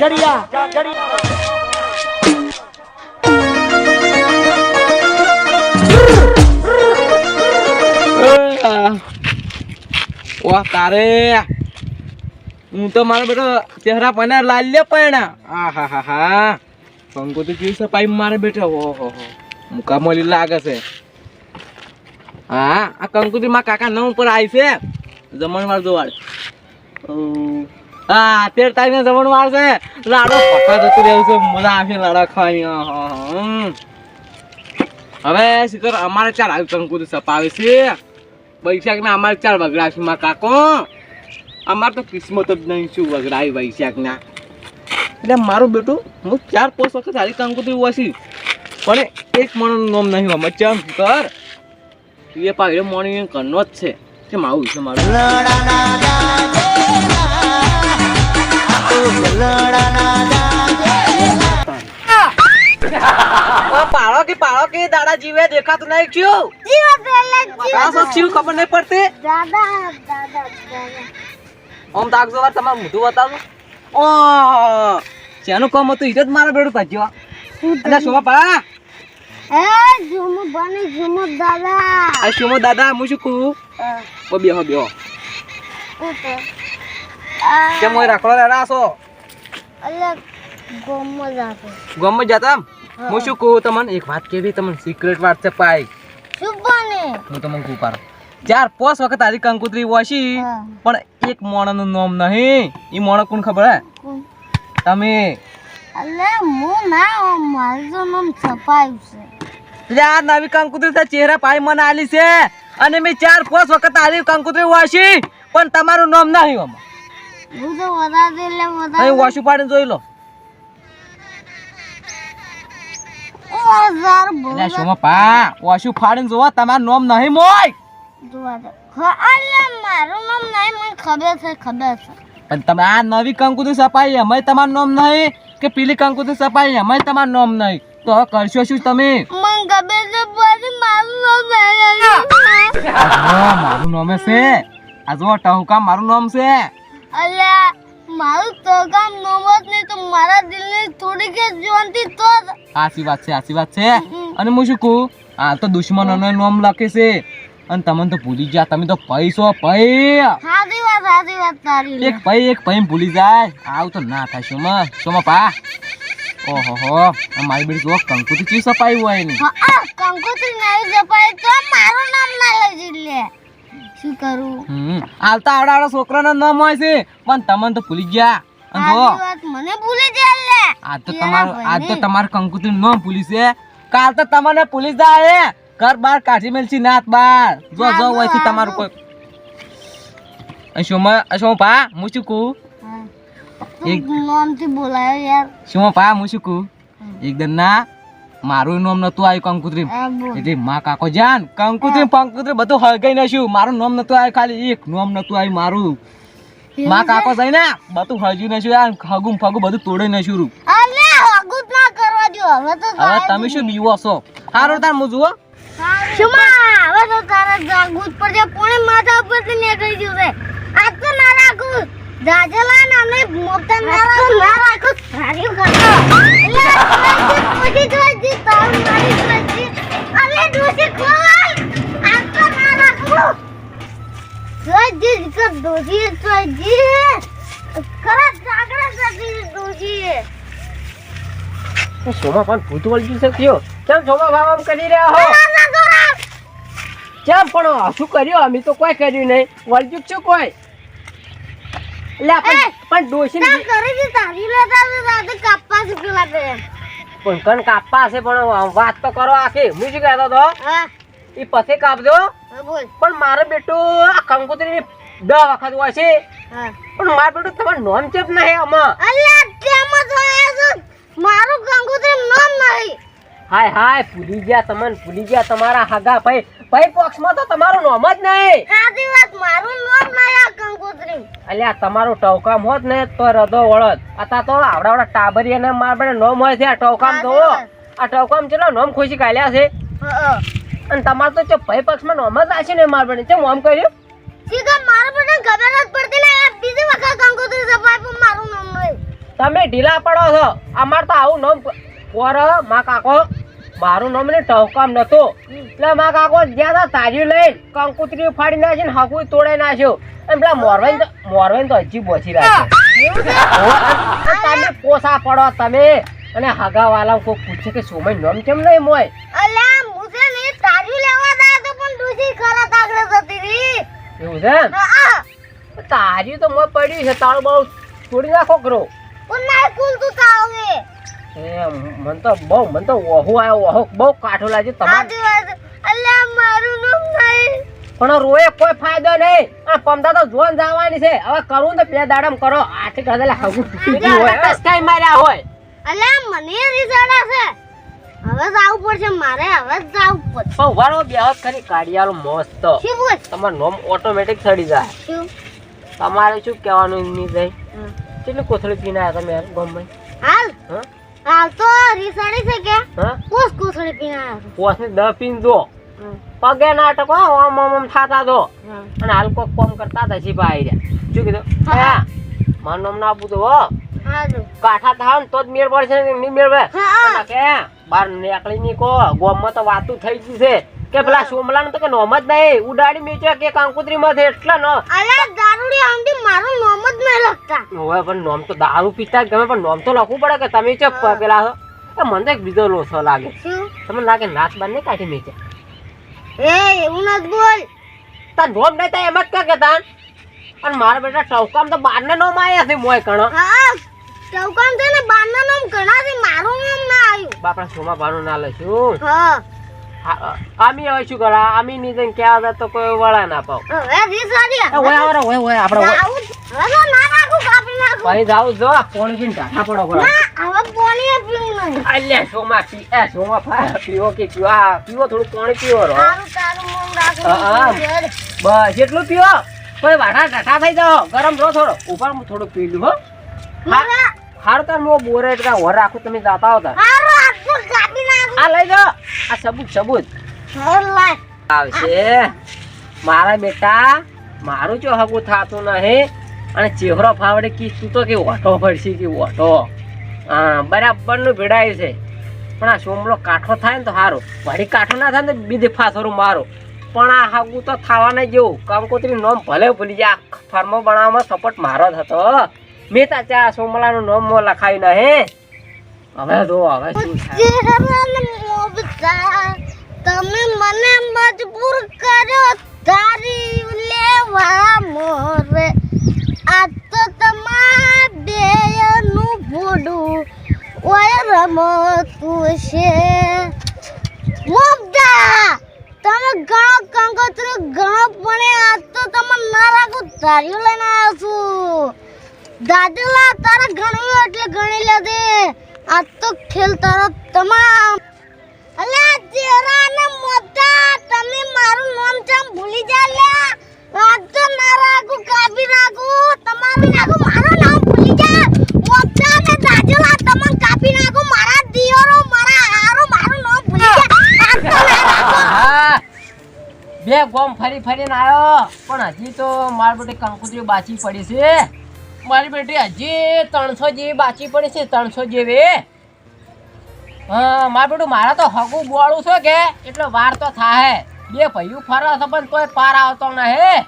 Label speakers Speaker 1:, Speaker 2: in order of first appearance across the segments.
Speaker 1: જાજરિયા
Speaker 2: વાહ તારે. હું તો મારો બેટો ચહેરા પના લાલ લે પૈણા. આ હા હા હા કંકોત્રી કેવી સફાઈ મારે બેટો. હો હો હો મુકા મળી લાગે છે. હા, આ કંકુતી માં કાકા નવ ઉપર આવી છે. જમણવાર જોવાડ. હા તેર તારીખે જમણવાર છે લાડો પકા જતું રહ્યું છે. મજા આવશે લાડા ખાવાની. હવે શીખર અમારે ચાર આવી કંકોત્રી સપાવે છે. વૈશાખના અમારે ચાર વગડાશે માં કાકો. અમારે તો કિસ્મત જ નહીં શું વગડાય વૈશાખના. એટલે મારું બેટું, હું ચાર પોસ વખત સારી કંકોત્રી વાસી પણ એક મણનું નામ નહીં અમે ચમ કર. એ પાડે મોર્નિંગ કરનો જ છે. કે મારું છે મારું? પાળો કે પાળો કે દાડા જીવે દેખાતું નહીં ક્યું આ શું થયું ખબર નહીં પડતી. ઓમ તાકજો વાર તમારું મોઢું બતાવજો ઓ જેનું કામ હતું? ઈજ જ મારા બેડું તાજ્યો અલ્યા શોભા પા આ શોમો દાદા હું શું કહું? બેહો બેહો. કેમ હોય? રાખડો લેરા છો ગમે જાતા. હું. શું કહું તમને? એક વાત કેવી તમને? સિક્રેટ વાત છે પાઈ હું તમને કહું પાર ચાર પાંચ વખત આજી કંકુતરી વાસી પણ એક મોણાનું નામ નહીં. ઈ મોણા કોણ ખબર હે? તમે. એટલે આ નવી કંકુતરી ચહેરા પાઈ મને આલી છે. અને મેં ચાર પાંચ વખત આલી કંકુતરી વાસી પણ તમારું નામ નહીં આમાં અહીં વાસુ પાડીને જોઈ લો. એટલે શોમાં પા વાસી ફાડીને જોવા તમારું નામ નહીં મોય.
Speaker 3: મારું નામ નહીં મને ખબર છે ખબર છે.
Speaker 2: પણ તમે આ નવી કંકુતરી સપાઈ એમાંય તમારું નામ નહીં કે પેલી કંકુતી સપાઈ અમે તમારું નામ નહીં? તો હવે કરશો શું તમે?
Speaker 3: મને ખબર છે પછી મારું નામ
Speaker 2: મારું નામ છે. આ જો ટહુકા મારું નામ છે.
Speaker 3: અલ્યા મારું તો કામ નોબત નહીં તો મારા દિલની થોડી કે જોનથી તો
Speaker 2: આસી વાત છે આસી વાત છે. અને હું શું કહું? આ તો દુશ્મનોને નામ લખે છે. અને તમે તો ભૂલી ગયા તમે તો પૈસો પૈ.
Speaker 3: સાચી વાત સાચી વાત તારી
Speaker 2: એક પૈ એક પૈ ભૂલી જાય. આવું તો ના થાય શોમાં શોમાં પા. ઓહો હો મારી બેટી જો કંકુથી ચી સપાઈ હોય ને.
Speaker 3: કંકુતી નહીં જપાય તો મારું શું કરું?
Speaker 2: હમ હાલતા આવડા છોકરાના નામ હોય છે. પણ તમને તો ભૂલી ગયા.
Speaker 3: મને ભૂલી જાય લે.
Speaker 2: આજ તો તમારો આજ તો તમાર કંકુતી ન ભૂલી છે. કાલ તો તમને ભૂલી જાય ઘર બાર કાઢી મેલશી નાત બાર જો જો હોય છે તમારું કોઈ શોમાં અશો પા હું શું કહું? એક-
Speaker 3: નામથી બોલાયો યાર.
Speaker 2: શું પા હું શું કહું? એકદમ ના મારું નામ નતું આવ્યું કંકુત્રી એટલે માં કાકો જાન કંકુત્રી પંકુત્રી બધું હળગાઈ નાખ્યું. મારું નામ નતું આવ્યું ખાલી એક નામ નતું આવ્યું મારું. માં કાકો જાય ને બધું હળજી નાખ્યું યાર હગું ફગું બધું તોડી નાખ્યું
Speaker 3: જ દો હવે
Speaker 2: તમે શું બીવો છો? સારું તાર હું જુઓ.
Speaker 3: શુમા હવે તો તારે જાગવું જ પડશે. પોણે માથા ઉપર નીકળી ગયું છે. આ તો નારા રાખું જાજલા ના ને મોટા ના રાખું ના રાખું સારી કરતો પછી જોઈજી તાર મારી જોઈજી અલે ડોસી ખોલ! આજ તો ના રાખું. જોઈજી કે ડોસી જોઈજી ખરા જાગડા જતી ડોસી
Speaker 4: સોમા પણ ભૂત વળગ્યું છે કયો? કેમ સોમા ભાવ આમ કરી રહ્યા હો?
Speaker 3: ના ના ગોરા
Speaker 4: કેમ પણ શું કર્યું? અમે તો કોઈ કર્યું નહીં. વળગ્યું છું કોઈ? એટલે પણ પણ ડોશી
Speaker 3: ના કરે છે તારી લેતા તો રાતે કાપવા છે
Speaker 4: પણ કણ કાપવા હશે પણ વાત તો કરો આખી. હું શું કહેતો હતો? એ પછી કાપજો. પણ મારે બેટું આ કંકોત્રી દ વખત હોય છે. પણ મારે બેટું તમારું નોમ ચેપ નહીં આમાં.
Speaker 3: અલ્યા તેમ જ મારું કંકુતરી નામ નહીં.
Speaker 4: હાય હાય ભૂલી ગયા તમને ભૂલી ગયા તમારા હાગા ભાઈ. ભાઈ પક્ષમાં તો તમારું નોમ જ નહીં.
Speaker 3: સાચી વાત મારું નામ નહીં આ કંકુતરી.
Speaker 4: અલ્યા તમારું ટોકામ હોત ને તો રદો વળત. અત્યારે તો આવડા આવડા ટાબરી અને મારા બેટા નોમ હોય છે આ ટોકામ તો આ ટવકામ ચલો નોમ ખુશી કાઢ્યા છે? અને તમાર તો જો ભાઈ પક્ષમાં નોમ જ રાખશે ને માર બને ચમ આમ કર્યું?
Speaker 3: સીધા મારા બેટા ખબર જ પડતી નહીં આ બીજી વખત કંકોત્રી સફાઈ પણ મારું નામ
Speaker 4: તમે ઢીલા પડો છો. અમાર તો આવું નોમ પોર મા કાકો. મારું નામ ને ટહકામ નતો એટલે મા કાકો જ્યાં તા તાજી લઈ કંકુતરી ફાડી નાખી ને હાકું તોડાઈ નાખ્યો. અને પેલા મોરવાઈ મોરવાઈ તો હજી બોચી રાખે. તમે પોસા પડો તમે. અને હગા વાલા કોઈ પૂછે કે સોમય નામ કેમ નહીં મોય?
Speaker 3: અલ્યા મુજે ને તારી લેવા દા તો પણ દૂસરી ખરા તાગડે જતી રહી.
Speaker 4: એવું છે તારી તો મોય પડી છે તાળો બહુ છોડી નાખો કરો
Speaker 3: પણ ના કુલ તું તાવે
Speaker 4: મન તો બહુ મન તો ઓહુ આવ્યો ઓહો બહુ કાઠો લાગે તમારે
Speaker 3: આજી મારું નામ નહીં.
Speaker 4: પણ રોએ કોઈ ફાયદો નહીં. આ પમદા તો જોન જવાની છે. હવે કરવું તો બે દાડમ કરો. આઠ ગધેલા હગું હોય. કસકાઈ માર્યા હોય?
Speaker 3: અલ્યા મને રીઝડા છે. હવે જાવું પડશે મારે હવે જાવું પડશે.
Speaker 4: પણ ઉભારો બેહત કરી કાઢિયાલો મસ્ત. તમારું નોમ ઓટોમેટિક ચડી જાય. તમારે શું કહેવાનું નહીં જાય? કેટલી કોથળી પીને આવ્યા તમે યાર ગમે
Speaker 3: હાલ?
Speaker 4: હા?
Speaker 3: હાલ તો રીસાડી છે કે.
Speaker 4: હા?
Speaker 3: પોસ કોસડી પીને છું.
Speaker 4: પોસની દહ પીન દો પગે નાટક હો ઓમ ઓમ ઓમ થાતા દો અને હાલ કોક કોમ કરતા હતા છીપા આવી રહ્યા શું કીધું?
Speaker 3: હા.
Speaker 4: મારું નામ ના આપું તો હો કાઠા થાવ ને તો જ મેળ પડશે ને નહીં. કે બાર નીકળી ની કો ગોમમાં તો વાતું થઈ ગઈ છે. કે પેલા સોમલા તો કે નોમ જ નહીં. ઉડાડી મેચ્યો કે કંકુતરી માં એટલા નો
Speaker 3: અલ્યા દારૂડી આમથી મારું નોમ જ નહીં લખતા.
Speaker 4: હવે પણ નોમ તો દારૂ પીતા ગમે પણ નોમ તો લખવું પડે કે તમે ચપ પેલા હો એ મને તો એક બીજો લોસો લાગે.
Speaker 3: શું?
Speaker 4: તમને લાગે નાક બાર નહીં કાઢી મેચ્યા
Speaker 3: એ એવું નથી બોલ.
Speaker 4: તાર નોમ નહીં થાય એમ જ કે કે તાન અને મારા બેટા ચૌકામ તો બાર ને નોમ આયા છે મોય કણો
Speaker 3: હા ચૌકામ છે ને બારના નામ ઘણા છે મારું નોમ ના આવ્યું.
Speaker 4: બાપડા સોમા ભાનું ના લઈશું
Speaker 3: હા.
Speaker 4: આમી હવે શું કરા? આમી ની જઈને ક્યાં હતા તો કોઈ વળા ના પાવ. હોય આવરે હોય ઓય આપણે ઓય.
Speaker 3: જાવું જ. હવે તો ના નાખું કાપી નાખું.
Speaker 4: ભાઈ જાવ જો પોણી પીને ઢાંઠા પડો પડો
Speaker 3: હવે પાણી પીવું નહીં.
Speaker 4: અલ્યા સોમા પી એ સોમા ફા પીવો કે પીવો? આ પીવો થોડું પાણી પીવો રો. હા, હા. બસ એટલું પીવો. કોઈ વાઠા ઢાઠા થઈ જાઓ. ગરમ રો થોડો. ઉપર હું થોડું પી લઉં હો. હાર તાર મો બોરે એટલે હોર રાખું તમે જાતા હોતા આ લઈ લો આ સબૂત સબૂત. આવશે. મારા બેટા મારું જો હગું થાતું નહીં. અને ચેહરો ફાવડે કી તું તો કે ઓટો ફરશે કે ઓટો હા બરાબરનું ભેડાય છે. પણ આ સોમલો કાઠો થાય ને તો સારું વળી કાઠો ના થાય ને બીજે ફાસરું મારું. પણ આ હાગું તો થવાના જેવું. કંકોત્રી નોમ ભલે ભૂલી જાય. ફર્મો બનાવવામાં સપોર્ટ મારો જ હતો. મેં તા ચા સોમલાનું નોમ મો લખાયું નહીં. હવે જો હવે શું
Speaker 3: તમે મને મજબૂર કર્યો તારી લેવા મોરે આ તો તમારા બેયનું ભૂડું ઓય રમતું છે મોબતા તમે ઘણો કંકોત્રી ઘણો પણ આ તો તમે ના રાખો તારી લઈને આવ્યો છું દાદલા તારા ગણ્યું એટલે ગણી લેજે. આ તો ખેલ તરત તમામ. અલ્યા જેરા ને મોટા, તમે મારું નામ ચમ ભૂલી જા લ્યા આજ તો ના રાખું કાબી નાખું તમારું નાખું મારું નામ ભૂલી જા. મોટા ને દાજલા તમને કાપી નાખું મારા દિયોરો, મારા હારો, મારું નામ ભૂલી જા. રાખું.
Speaker 4: બે ગોમ ફરી ફરીને આવ્યો પણ હજી તો મારી બેટી કંકુતરી બાચી પડી છે. મારી બેટી, હજી ત્રણસો જેવી બાચી પડી છે, ત્રણસો જેવી. હા, મારું બેટું, મારા તો હગું બોળું છે કે, એટલે વાર તો થાય બે ભાઈઓ ફરવા છે, પણ તોય પાર આવતો નહીં.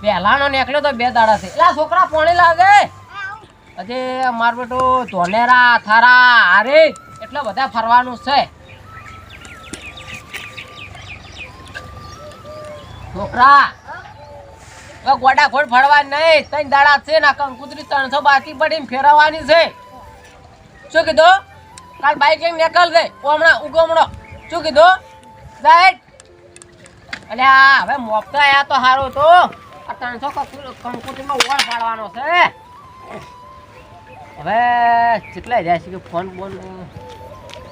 Speaker 4: પહેલાનો નીકળ્યો તો બે દાડા છે એટલે છોકરા, પોણી લાગે? હજી મારું બેટું, ધોલેરા થારા હારે, એટલે બધા ફરવાનું છે. છોકરા ગોડા ખોડ ફરવા નહીં. ત્રણ દાડા છે ને કંકુતરી ત્રણસો બાકી પડીને ફેરવવાની છે. શું કીધું? કાલ બાઈક લઈને નીકળ દે ઓમણા ઉગમણો. શું કીધું? સાહેબ. એટલે આ હવે મોપતા આયા તો સારું તો. આ ત્રણસો કંકુતરીમાં ઓળ પાડવાનો છે. હવે કેટલા જાય છે કે ફોન બોન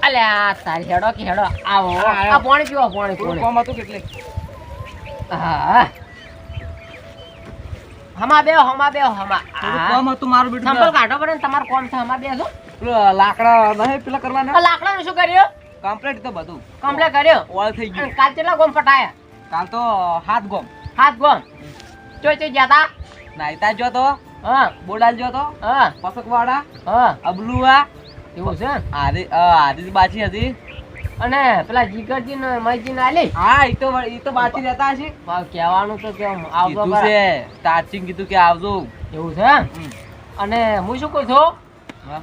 Speaker 4: અલ્યા તારી હેડો કે હેડો આવો. આ પાણી પીવો પાણી.
Speaker 2: કોમ હતું કેટલે?
Speaker 4: હા. હમા બે હમા બે હમા.
Speaker 2: કોમ હતું મારું બેટું
Speaker 4: સંપલ કાઢો પડે ને તમારું કોમ છે હમા બે છો
Speaker 2: લાકડા નહીં પેલા કરવાના?
Speaker 4: લાકડા લાકડાનું શું કર્યું?
Speaker 2: કમ્પ્લીટ તો બધું.
Speaker 4: કમ્પ્લીટ કર્યો?
Speaker 2: ઓળ થઈ ગયું.
Speaker 4: કાલ કેટલા ગોમ પટાયા?
Speaker 2: કાલ તો હાથ ગોમ.
Speaker 4: હાથ ગોમ? ચોય ચોય જાતા તા?
Speaker 2: નાઈતા જો તો.
Speaker 4: હા.
Speaker 2: બોડાલ જો તો.
Speaker 4: હા.
Speaker 2: પસકવાડા
Speaker 4: હા.
Speaker 2: અબલુઆ.
Speaker 4: એવું છે
Speaker 2: આદિ આદિ બાચી હતી.
Speaker 4: અને પેલા જીગરજી ને મહીજી ને આલી.
Speaker 2: હા એ તો એ તો બાચી રહેતા છે
Speaker 4: કહેવાનું તો કેમ આવજો
Speaker 2: છે સ્ટાર્ટિંગ કીધું કે આવજો.
Speaker 4: એવું છે? અને હું શું કહું છું?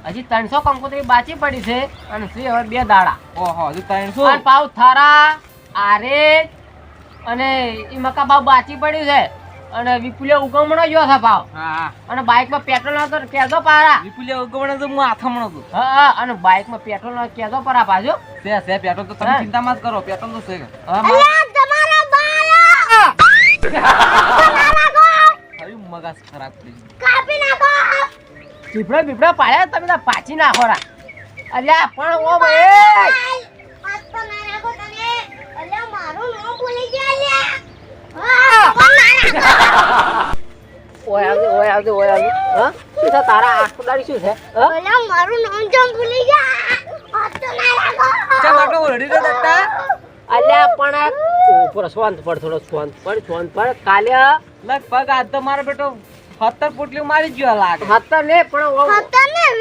Speaker 4: હજી ત્રણસો કંકોત્રી બાચી પડી છે અને શ્રી હવે બે દાડા.
Speaker 2: ઓહો હજી ત્રણસો?
Speaker 4: પાવ થારા આરે અને એ મકા ભાવ બાચી પડ્યું છે. અને વિપુલે ઉગમણો જો છે ભાવ.
Speaker 2: હા.
Speaker 4: અને બાઇકમાં પેટ્રોલ નતો તો કેજો પારા.
Speaker 2: વિપુલિયા ઉગમણો તો હું આથમણો છું
Speaker 4: હા અને બાઇકમાં પેટ્રોલ ના કેદો પારા પાછો.
Speaker 2: તે છે પેટ્રોલ તો તમે ચિંતા મત કરો પેટ્રોલ તો છે.
Speaker 3: અલ્યા તમારા નાખો
Speaker 2: હવે મગજ ખરાબ થઈ
Speaker 3: કાપી નાખો!
Speaker 4: પીપડા પીપડા પાડ્યા તમે તો પાછી નાખો રા. અલ્યા પણ ઓ ભાઈ!
Speaker 3: તો ના નાખો તને અલ્યા મારું નામ ભૂલી ગયા લ્યા હા. પણ ના નાખો
Speaker 4: ઓય આવજે ઓય આવજે ઓય આવજે હા? શું છે તારા આખુદારી શું છે?
Speaker 3: અલ્યા મારું નામ જેમ ભૂલી ગયા. આજ ના નાખો
Speaker 2: ચાલ આટલો ઓરડી દે દત્તા
Speaker 4: અલ્યા પણ ઉપર શાંત પડ થોડો શાંત પડ શાંત પડ. કાલે
Speaker 2: લગભગ આજ તો મારો બેટો સત્તર પોટલી મારી ગયો લાગે.
Speaker 4: હતા ને પણ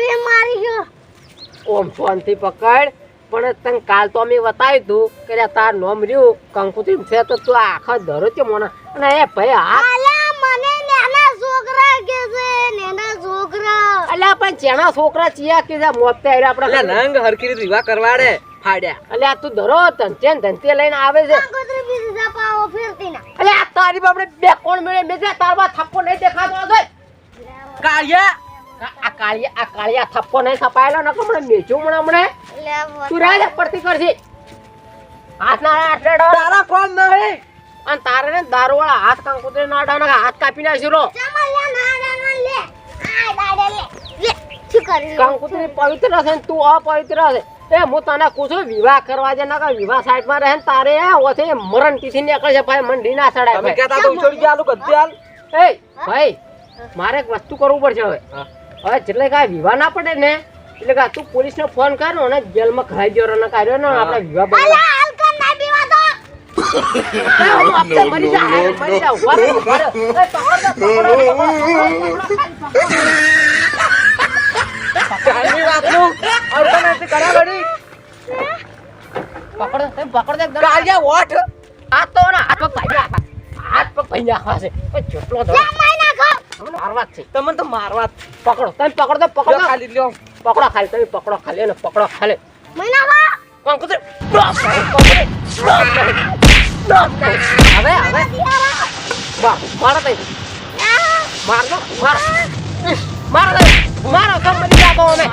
Speaker 3: વે મારી ગયો.
Speaker 4: ઓમ શાંતિ પકડ. પણ તને કાલ તો અમે બતાવ્યું તું કે તાર નોમ રહ્યું કંકુત્રી છે તો તું આખા ધરો છે મોના. અને એ ભાઈ હા
Speaker 3: અલ્યા મને નાના છોકરા કે છે નાના છોકરા.
Speaker 4: અલ્યા પણ જેના છોકરા ચિયા કે છે મોતે આયરા આપણે
Speaker 2: નંગ હરકી રીતે વિવાહ કરવાડે ફાડ્યા.
Speaker 4: અલ્યા તું ધરો ધંતે ને ધંતે લઈને આવે છે.
Speaker 3: કાકોત્રી બીજી જપાવો ફેરતી ના.
Speaker 4: અલ્યા તારી બાપડે બે કોણ મેળે? મેં તારમાં થપ્પો નહીં દેખાતો
Speaker 2: કાળિયા.
Speaker 4: આ કાળિયા આ કાળિયા થપ્પો નહીં થપાયેલો ન કમણે મેચું મને હમણે. તું રાજ પડતી કરશે હાથના આટલે
Speaker 2: તારા કોણ નહીં
Speaker 4: અને તારે ને દારૂવાળા હાથ કંકુતરી ના ડાના હાથ કાપી નાખ્યો
Speaker 3: ચમલ્યા ના ના લે. આ દાડે લે. લે શું કરી
Speaker 4: કંકુતરી પવિત્ર છે તું અપવિત્ર છે. એ હું તને પૂછું વિવાહ કરવા જે ના વિવાહ સાઈડમાં રહે ને તારે ઓથે મરણ તિથિ નીકળશે ભાઈ મંડી ના સડાય
Speaker 2: તમે. કહેતા તો ઉછળી ગયા આલું ગદ્દે હાલ.
Speaker 4: એ ભાઈ મારે એક વસ્તુ કરવું પડશે હવે. હવે જેટલે કાંઈ વિવાહ ના પડે ને એટલે કે તું પોલીસને ફોન કર ને જેલમાં ખાઈ જરો ને કર્યો ને આપણે વિવાહ બંધ
Speaker 3: અલ્યા હલકા ના પીવા તો
Speaker 4: હું મરી જા, મરી જા, પકડો. પકડો, પકડો તો
Speaker 2: વોટ
Speaker 4: હાથ તો ના, હાથ પગ ભાઈ હાથ પગ ભાઈ નાખવા છે. એ જેટલો ધડો,
Speaker 3: માઈ નાખો.
Speaker 4: અમને મારવા છે.
Speaker 2: તમને તો મારવા
Speaker 4: પકડો, તમે પકડો તો પકડો.
Speaker 2: ખાલી લ્યો.
Speaker 4: પકડો ખાલી, તમે પકડો ખાલી, એને પકડો ખાલી.
Speaker 3: માઈ નાખો
Speaker 4: કોણ કૂતરે? ડોપ નહીં. ડોપ નહીં. હવે, હવે. વાહ, મારો તઈ. માર દો, માર. મારો તઈ. મારો, તો મરી જાતો અમે.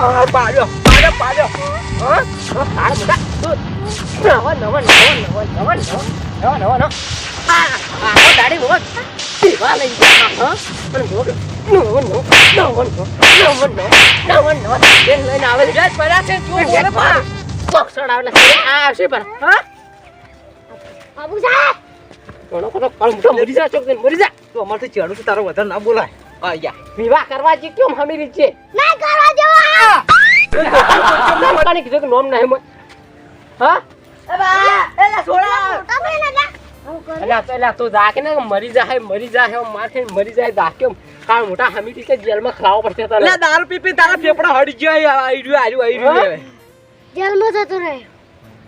Speaker 2: આ પાડ્યો પાડ્યો પાડ્યો
Speaker 4: હા? તાર બધા. તું. નવો, નવો, નવો, નવો, નવો, નવો. નવો, નવો, નવો. આ, આખો દાઢી મોજ. દીવા લઈ ગયા, હા?
Speaker 2: જો બોલે તારો વધારે ના બોલાય
Speaker 4: વિવાહ કરવા જી કેમ હમી છે
Speaker 3: ના કરવા જેવા
Speaker 4: કીધું કે નોમ નહીં. હા
Speaker 3: મોટા ભાઈ ના જા હું
Speaker 4: પેલા તો કે ને મરી જાય મરી જાય ખાઈને મરી જાય દા કેમ કાળ મોટા હમી રીતે જેલમાં ખાવા પડશે તારે.
Speaker 2: એટલે દારૂ પી પી તારા ફેફડા હડી ગયા આઈ રહ્યું આઈ રહ્યું આઈ
Speaker 3: જેલમાં જતો રહે.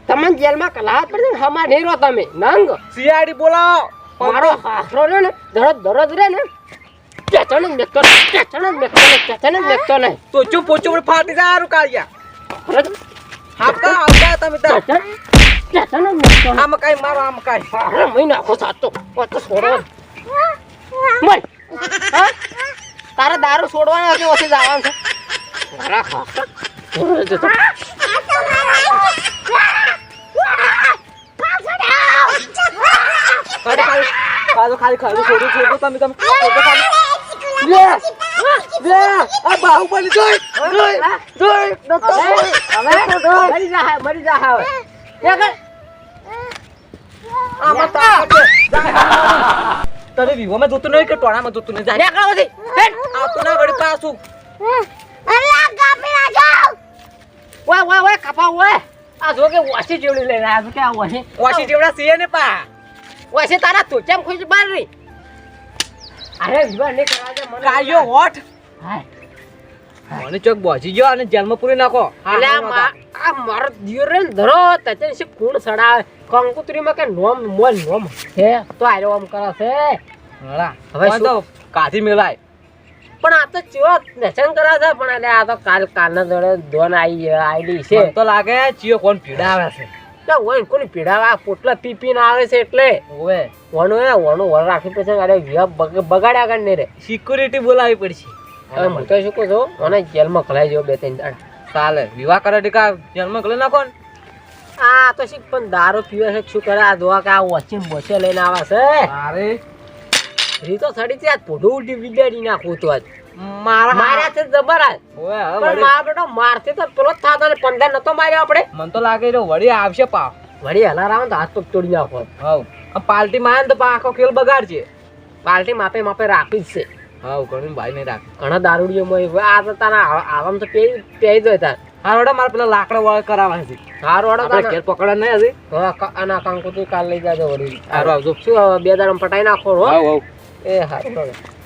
Speaker 4: તમને જેલમાં કલાવત પડશે ને હમા નહીં રહો તમે. નંગ.
Speaker 2: સીઆઈડી બોલાવો
Speaker 4: મારો હાથરો રે ને દરદ દરદ રે ને. ચચણ જ મેકતો જ મેકતો નહીં મેકતો નહીં.
Speaker 2: તો ચૂપ પોચું ફાટી જાય હારું કાળિયા. હાપકા આવતા તમે તાર આમ કાઈ મારો આમ કાઈ.
Speaker 4: અરે મહી નાખો સાચો તો. છોડો. તારે દારૂ છોડવાનો કે ઓછી જવાનું છે. મારા ખાસા.
Speaker 2: ખાલી ખાલી ખાલી ખાલી ખાલી છોડું છોડું તમે તમે. ખાલી. લે લે આ બાહુબલી જોઈ જોઈ જોઈ.
Speaker 4: મરી જા મરી જા હવે.
Speaker 2: તને વિવામાં જોતું નહીં કે ટોળામાં જોતું નહીં? જાય.
Speaker 4: નીકળો બધી. હેટ.
Speaker 2: આ તો ના વળી પાછું.
Speaker 3: અલ્યા કાપી નાખો
Speaker 4: ઓય ઓય ઓય કપા ઓય. આ જો કે વાસી જેવડી લઈને આવ્યા કે આ વાસી?
Speaker 2: વાસી જેવડા સીએ ને પા.
Speaker 4: વાસી તારા તું કેમ ખુશ બાર રહી. અરે વિવાહ નહીં કરવા મને
Speaker 2: કાયો હોઠ
Speaker 4: હાય.
Speaker 2: મને ચોક બોજી ગયો અને જેલમાં પૂરી નાખો.
Speaker 4: એટલે આ મા- આ મારો દિયોર ધરો તચન છે કુણ સડાવે. કંકોત્રીમાં કે નોમ મોલ નોમ હે તો આર્યો આમ કરે છે.
Speaker 2: હળા
Speaker 4: હવે
Speaker 2: તો કાથી મેલાય.
Speaker 4: પણ આ તો ચિયો નચન કરે છે પણ એટલે આ તો કાલ કાલના દોડે દોન આવી આઈડી છે.
Speaker 2: મને તો લાગે ચિયો કોણ પીડાવે છે.
Speaker 4: તો ઓય કોણ પીડાવા? પોટલા પી પીને આવે છે એટલે.
Speaker 2: ઓવે.
Speaker 4: ઓનો એ ઓનો વર રાખી પછી અરે બગાડ્યા કર નહીં રે.
Speaker 2: સિક્યુરિટી બોલાવી પડશે.
Speaker 4: હવે તો શું કહો છો મને જેલમાં ખલાઈ જો બે ત્રણ દાડા.
Speaker 2: ચાલે. વિવાહ કરે ટીકા? જન્મ ગલે નાખો ને.
Speaker 4: આ તો શીખ પણ દારૂ પીવે છે શું કરે? આ જોવા કે આ વચ્ચે બોચે લઈને આવે છે.
Speaker 2: અરે.
Speaker 4: રી તો સડી આજ પોઢું ઉડી વિડાડી નાખું તો આજ.
Speaker 2: મારા
Speaker 4: માર્યા છે જબર. આજ
Speaker 2: હવે
Speaker 4: પણ મારા બેટો તો પેલો જ થાતો ને પંદર નતો માર્યો આપણે.
Speaker 2: મને તો લાગે છે વળી આવશે પા
Speaker 4: વળી હલાર આવે તો હાથ પગ તોડી નાખો.
Speaker 2: હવ. આ પાર્ટી માં ને તો આખો ખેલ બગાડશે
Speaker 4: પાર્ટી માપે માપે રાખી જ છે.
Speaker 2: હવ ઘણી ભાઈ નહીં રાખ.
Speaker 4: ઘણા દારૂડીઓ આ તો તારા આવા- તો પેઈ પેઈ દો તાર.
Speaker 2: હા ઓડા મારે પેલા લાકડા વાળ કરાવવા છે.
Speaker 4: હાર ઓડા
Speaker 2: તારે. ઘેર પકડવા નહીં હજી.
Speaker 4: હા આના કાંકો તું કાલ લઈ જાજો વળી.
Speaker 2: હારું આવજો.
Speaker 4: શું બે દાડા પટાઈ નાખો હો. એ હારું.